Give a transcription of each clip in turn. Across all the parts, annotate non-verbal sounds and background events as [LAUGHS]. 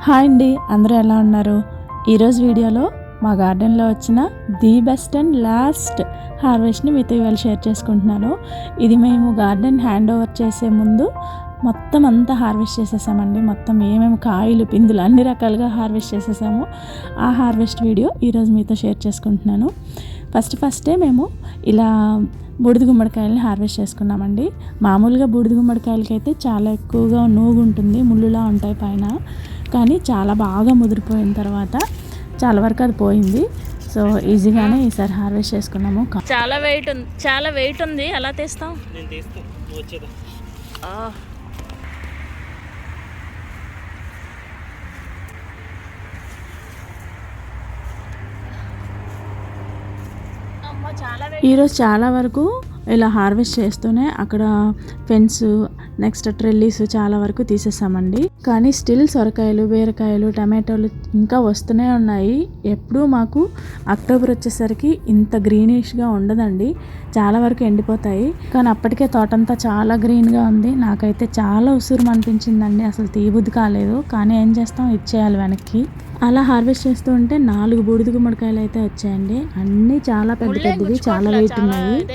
Hi అండి అందరూ ఎలా ఉన్నారు? ఈరోజు వీడియోలో మా గార్డెన్లో వచ్చిన ది బెస్ట్ అండ్ లాస్ట్ హార్వెస్ట్ని మీతో ఇవాళ షేర్ చేసుకుంటున్నాను. ఇది మేము గార్డెన్ హ్యాండ్ ఓవర్ చేసే ముందు మొత్తం అంతా హార్వెస్ట్ చేసేసామండి. మొత్తం ఏమేమి కాయలు పిందులు అన్ని రకాలుగా హార్వెస్ట్ చేసేసాము. ఆ హార్వెస్ట్ వీడియో ఈరోజు మీతో షేర్ చేసుకుంటున్నాను. ఫస్ట్ ఫస్టే మేము ఇలా బూడిద గుమ్మడికాయలని హార్వెస్ట్ చేసుకున్నామండి. మామూలుగా బూడిద గుమ్మడికాయలకి అయితే చాలా ఎక్కువగా నూగు ఉంటుంది ముళ్ళులా ఉంటాయి పైన. కానీ చాలా బాగా ముదిరిపోయిన తర్వాత చాలా వరకు అది పోయింది. సో ఈజీగానే ఈసారి హార్వెస్ట్ చేసుకున్నాము. చాలా వెయిట్ ఉంది చాలా వెయిట్ ఉంది. ఎలా తీస్తాం నేను తీస్తాను నువ్వు వచ్చేదా? చాలా ఈరోజు చాలా వరకు ఇలా హార్వెస్ట్ చేస్తూనే అక్కడ ఫెన్స్ నెక్స్ట్ ట్రెల్లీస్ చాలా వరకు తీసేసామండి. కానీ స్టిల్ సొరకాయలు బీరకాయలు టమాటోలు ఇంకా వస్తూనే ఉన్నాయి. ఎప్పుడూ మాకు అక్టోబర్ వచ్చేసరికి ఇంత గ్రీనిష్గా ఉండదండి. చాలా వరకు ఎండిపోతాయి. కానీ అప్పటికే తోటంతా చాలా గ్రీన్గా ఉంది. నాకైతే చాలా ఉసురు అనిపించిందండి. అసలు తీబుద్ధి కాలేదు. కానీ ఏం చేస్తాం? ఇచ్చేయాలి వెనక్కి. అలా హార్వెస్ట్ చేస్తూ ఉంటే నాలుగు బూడిద గుమ్మడికాయలు అయితే వచ్చాయండి. అన్నీ చాలా పెద్ద పెద్దవి చాలా వెయిట్ ఉన్నాయి.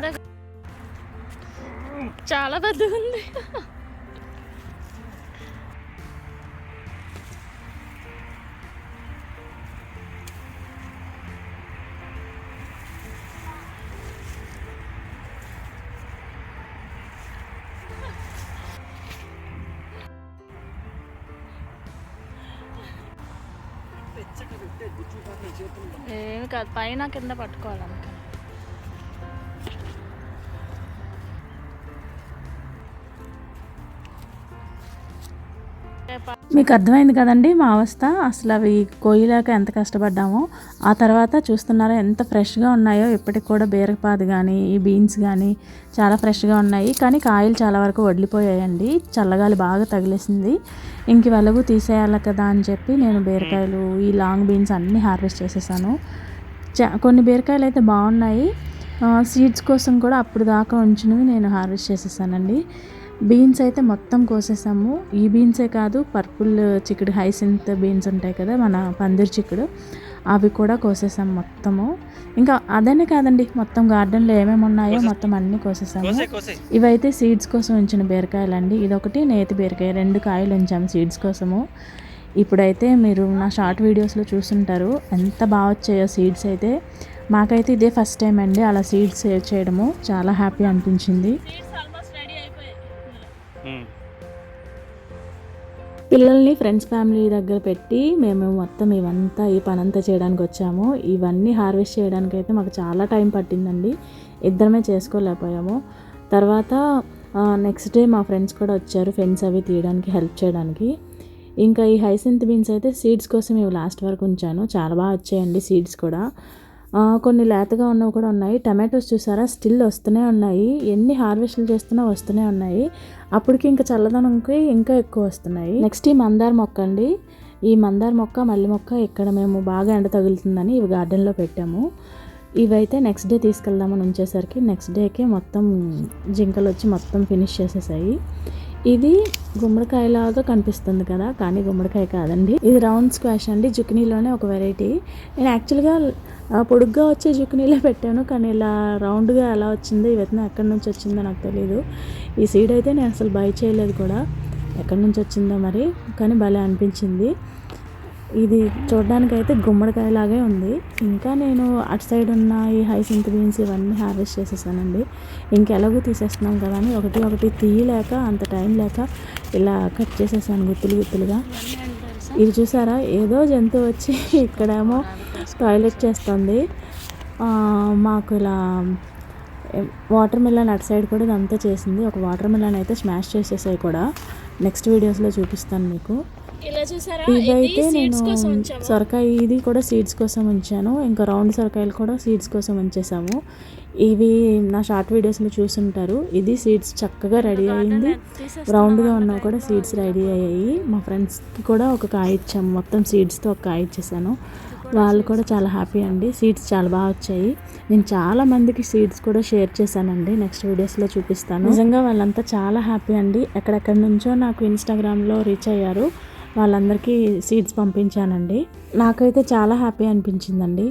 దగ్గర చాలా పెద్దగా ఉంది ఏమి కాదు పైన కింద పట్టుకోవాలనుకో మీకు అర్థమైంది కదండి మా అవస్థ? అసలు అవి కోయలేక ఎంత కష్టపడ్డామో. ఆ తర్వాత చూస్తున్నారా ఎంత ఫ్రెష్గా ఉన్నాయో? ఇప్పటికి కూడా బీరపాదు కానీ ఈ బీన్స్ కానీ చాలా ఫ్రెష్గా ఉన్నాయి. కానీ కాయలు చాలా వరకు వడ్లిపోయాయండి. చల్లగాలి బాగా తగిలేసింది. ఇంక వెలగు తీసేయాలి కదా అని చెప్పి నేను బీరకాయలు ఈ లాంగ్ బీన్స్ అన్నీ హార్వెస్ట్ చేసేసాను. కొన్ని బీరకాయలు అయితే బాగున్నాయి. సీడ్స్ కోసం కూడా అప్పుడు దాకా ఉంచినవి నేను హార్వెస్ట్ చేసేసానండి. బీన్స్ అయితే మొత్తం కోసేసాము. ఈ బీన్సే కాదు పర్పుల్ చిక్కుడు హైసింత్ బీన్స్ ఉంటాయి కదా మన పందిరి చిక్కుడు అవి కూడా కోసేసాం మొత్తము. ఇంకా అదనే కాదండి మొత్తం గార్డెన్లో ఏమేమి ఉన్నాయో మొత్తం అన్నీ కోసేసాము. కోసే కోసే ఇవైతే సీడ్స్ కోసం ఉంచిన బీరకాయలండి. ఇదొకటి నేతి బీరకాయ రెండు కాయలు ఉంచాము సీడ్స్ కోసము. ఇప్పుడైతే మీరు నా షార్ట్ వీడియోస్లో చూస్తుంటారు ఎంత బాగా వచ్చాయో సీడ్స్ అయితే. మాకైతే ఇదే ఫస్ట్ టైం అండి అలా సీడ్స్ సేవ్ చేయడము. చాలా హ్యాపీ అనిపించింది. పిల్లల్ని ఫ్రెండ్స్ ఫ్యామిలీ దగ్గర పెట్టి మేము మొత్తం ఇవంతా ఈ పనంతా చేయడానికి వచ్చాము. ఇవన్నీ హార్వెస్ట్ చేయడానికి అయితే మాకు చాలా టైం పట్టిందండి. ఇద్దరమే చేసుకోలేకపోయాము. తర్వాత నెక్స్ట్ డే మా ఫ్రెండ్స్ కూడా వచ్చారు ఫ్రెండ్స్ అవి తీయడానికి హెల్ప్ చేయడానికి. ఇంకా ఈ హైసింత్ బీన్స్ అయితే సీడ్స్ కోసం ఇవి లాస్ట్ వరకు ఉంచాను. చాలా బాగా వచ్చాయండి సీడ్స్ కూడా. కొన్ని లేతగా ఉన్నవి కూడా ఉన్నాయి. టమాటోస్ చూసారా? స్టిల్ వస్తూనే ఉన్నాయి. ఎన్ని హార్వెస్ట్లు చేస్తున్నా వస్తూనే ఉన్నాయి. అప్పటికి ఇంకా చల్లదనంకి ఇంకా ఎక్కువ వస్తున్నాయి. నెక్స్ట్ ఈ మందార మొక్క అండి. ఈ మందార మొక్క మల్లి మొక్క ఇక్కడ మేము బాగా ఎండ తగులుతుందని ఇవి గార్డెన్లో పెట్టాము. ఇవైతే నెక్స్ట్ డే తీసుకెళ్దామని ఉంచేసరికి నెక్స్ట్ డేకే మొత్తం జింకలు వచ్చి మొత్తం ఫినిష్ చేసేసాయి. ఇది గుమ్మడికాయలాగా కనిపిస్తుంది కదా కానీ గుమ్మడికాయ కాదండి. ఇది రౌండ్ స్క్వాష్ అండి జుకినీలోనే ఒక వెరైటీ. నేను యాక్చువల్గా పొడుగ్గా వచ్చే జుకినీలో పెట్టాను కానీ ఇలా రౌండ్గా ఎలా వచ్చిందో ఈ విత్తనం ఎక్కడి నుంచి వచ్చిందో నాకు తెలియదు ఈ సీడ్ అయితే నేను అసలు బై చేయలేదు కూడా. ఎక్కడి నుంచి వచ్చిందో మరి కానీ భలే అనిపించింది. ఇది చూడడానికైతే అయితే గుమ్మడికాయలాగే ఉంది. ఇంకా నేను అటు సైడ్ ఉన్న ఈ హైసింత్ బీన్స్ ఇవన్నీ హార్వెస్ట్ చేసేసానండి. ఇంకెలాగో తీసేస్తున్నాం కదా అని ఒకటి ఒకటి తీయలేక అంత టైం లేక ఇలా కట్ చేసేసాను గుత్తులు గుత్తులుగా. ఇది చూసారా? ఏదో జంతువు వచ్చి [LAUGHS] ఇక్కడేమో టాయిలెట్ చేస్తుంది. మాకు ఇలా వాటర్ మిలన్ అటు సైడ్ కూడా ఇదంతా చేసింది. ఒక వాటర్ మిలన్ అయితే స్మాష్ చేసేసాయి కూడా. నెక్స్ట్ వీడియోస్లో చూపిస్తాను మీకు. ఇవైతే నేను సొరకాయ ఇది కూడా సీడ్స్ కోసం ఉంచాను. ఇంకా రౌండ్ సొరకాయలు కూడా సీడ్స్ కోసం ఉంచేసాము. ఇవి నా షార్ట్ వీడియోస్లో చూసుంటారు. ఇది సీడ్స్ చక్కగా రెడీ అయింది. రౌండ్గా ఉన్నా కూడా సీడ్స్ రెడీ అయ్యాయి. మా ఫ్రెండ్స్కి కూడా ఒక కాయ ఇచ్చాము. మొత్తం సీడ్స్తో ఒక కాయ ఇచ్చేసాను. వాళ్ళు కూడా చాలా హ్యాపీ అండి. సీడ్స్ చాలా బాగా వచ్చాయి. నేను చాలా మందికి సీడ్స్ కూడా షేర్ చేశానండి. నెక్స్ట్ వీడియోస్లో చూపిస్తాను. నిజంగా వాళ్ళంతా చాలా హ్యాపీ అండి. ఎక్కడెక్కడి నుంచో నాకు ఇన్స్టాగ్రామ్లో రీచ్ అయ్యారు. వాళ్ళందరికీ సీడ్స్ పంపించానండి. నాకైతే చాలా హ్యాపీ అనిపించిందండి.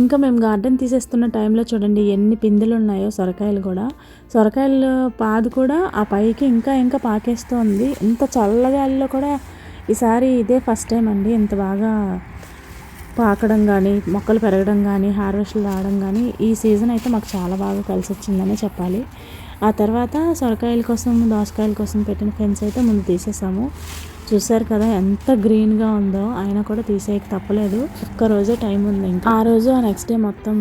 ఇంకా మేము గార్డెన్ తీసేస్తున్న టైంలో చూడండి ఎన్ని పిందెలు ఉన్నాయో సొరకాయలు కూడా. సొరకాయలు పాదు కూడా ఆ పైకి ఇంకా ఇంకా పాకేస్తుంది. ఇంత చల్లగాలిలో కూడా ఈసారి ఇదే ఫస్ట్ టైం అండి. ఇంత బాగా పాకడం కానీ మొక్కలు పెరగడం కానీ హార్వెస్ట్లు రావడం కానీ ఈ సీజన్ అయితే మాకు చాలా బాగా కలిసి వచ్చిందనే చెప్పాలి. ఆ తర్వాత సొరకాయల కోసం దోసకాయల కోసం పెట్టిన ఫెన్స్ అయితే ముందు తీసేసాము. చూసారు కదా ఎంత గ్రీన్గా ఉందో. అయినా కూడా తీసేయక తప్పలేదు. ఒక్క రోజే టైం ఉంది ఇంకా. ఆ రోజు ఆ నెక్స్ట్ డే మొత్తం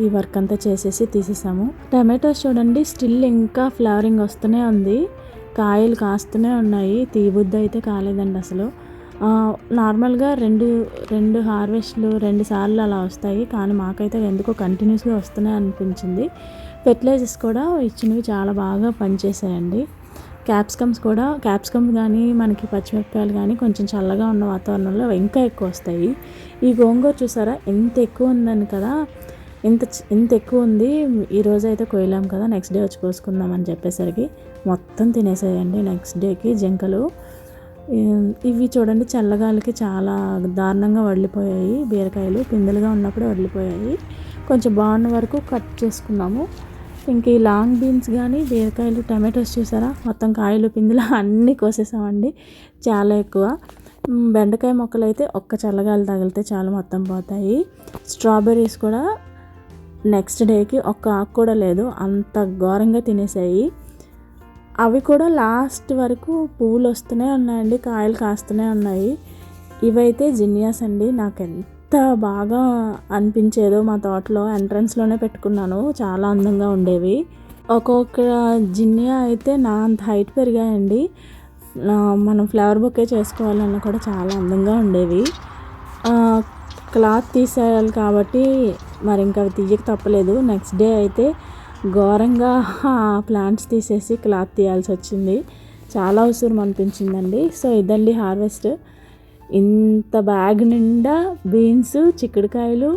ఈ వర్క్ అంతా చేసేసి తీసేసాము. టమాటోస్ చూడండి స్టిల్ ఇంకా ఫ్లవరింగ్ వస్తూనే ఉంది. కాయలు కాస్తూనే ఉన్నాయి. తీబుద్ది అయితే కాలేదండి అసలు. నార్మల్గా రెండు రెండు హార్వెస్ట్లు రెండు సార్లు అలా వస్తాయి. కానీ మాకైతే ఎందుకో కంటిన్యూస్గా వస్తూనే అనిపించింది. ఫెర్టిలైజర్స్ కూడా ఇచ్చినవి చాలా బాగా పనిచేసాయండి క్యాప్సికమ్స్ కూడా క్యాప్సికమ్స్ కానీ మనకి పచ్చిమిరపకాయలు కానీ కొంచెం చల్లగా ఉన్న వాతావరణంలో ఇంకా ఎక్కువ వస్తాయి. ఈ గోంగూర చూసారా? ఎంత ఎక్కువ ఉందని కదా? ఇంత ఇంత ఎక్కువ ఉంది. ఈరోజు అయితే కోయలేం కదా నెక్స్ట్ డే వచ్చి కోసుకుందాం అని చెప్పేసరికి మొత్తం తినేసాయండి నెక్స్ట్ డేకి జింకలు. ఇవి చూడండి చల్లగాలికి చాలా దారుణంగా వడిలిపోయాయి. బీరకాయలు పిందెలుగా ఉన్నప్పుడే వడిలిపోయాయి. కొంచెం బాగున్న వరకు కట్ చేసుకున్నాము. ఇంక ఈ లాంగ్ బీన్స్ కానీ బీరకాయలు టమాటోస్ చూసారా? మొత్తం కాయలు పిందులు అన్నీ కోసేసామండి. చాలా ఎక్కువ. బెండకాయ మొక్కలు అయితే ఒక్క చల్లగాలి తగిలితే చాలు మొత్తం పోతాయి. స్ట్రాబెర్రీస్ కూడా నెక్స్ట్ డేకి ఒక్క ఆకు కూడా లేదు. అంత ఘోరంగా తినేసాయి. అవి కూడా లాస్ట్ వరకు పువ్వులు వస్తూనే ఉన్నాయండి. కాయలు కాస్తూనే ఉన్నాయి. ఇవైతే జినియాస్ అండి. నాకు ఎంత బాగా అనిపించేదో మా తోటలో ఎంట్రన్స్లోనే పెట్టుకున్నాను. చాలా అందంగా ఉండేవి. ఒక్కొక్క జిన్నియా అయితే నా అంత హైట్ పెరిగాయండి. మనం ఫ్లవర్ బొకే చేసుకోవాలన్నా కూడా చాలా అందంగా ఉండేవి. క్లాత్ తీసేయాలి కాబట్టి మరి ఇంకా అవి తీయక తప్పలేదు. నెక్స్ట్ డే అయితే ఘోరంగా ప్లాంట్స్ తీసేసి క్లాత్ తీయాల్సి వచ్చింది. చాలా అవసరం అనిపించిందండి. సో ఇదండి హార్వెస్ట్ ఇంత బ్యాగ్ నిండా బీన్స్ చిక్కుడుకాయలు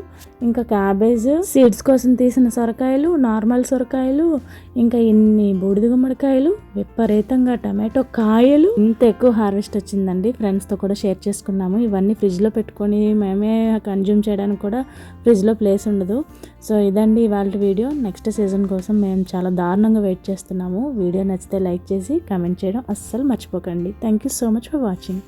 ఇంకా క్యాబేజ్ సీడ్స్ కోసం తీసిన సొరకాయలు నార్మల్ సొరకాయలు ఇంకా ఇన్ని బూడిద గుమ్మడికాయలు విపరీతంగా టమాటో కాయలు. ఇంత ఎక్కువ హార్వెస్ట్ వచ్చిందండి. ఫ్రెండ్స్తో కూడా షేర్ చేసుకున్నాము. ఇవన్నీ ఫ్రిడ్జ్లో పెట్టుకొని మేమే కన్జ్యూమ్ చేయడానికి కూడా ఫ్రిడ్జ్లో ప్లేస్ ఉండదు. సో ఇదండి ఇవాళ వీడియో. నెక్స్ట్ సీజన్ కోసం మేము చాలా దారుణంగా వెయిట్ చేస్తున్నాము. వీడియో నచ్చితే లైక్ చేసి కమెంట్ చేయడం అస్సలు మర్చిపోకండి. Thank you so much for watching.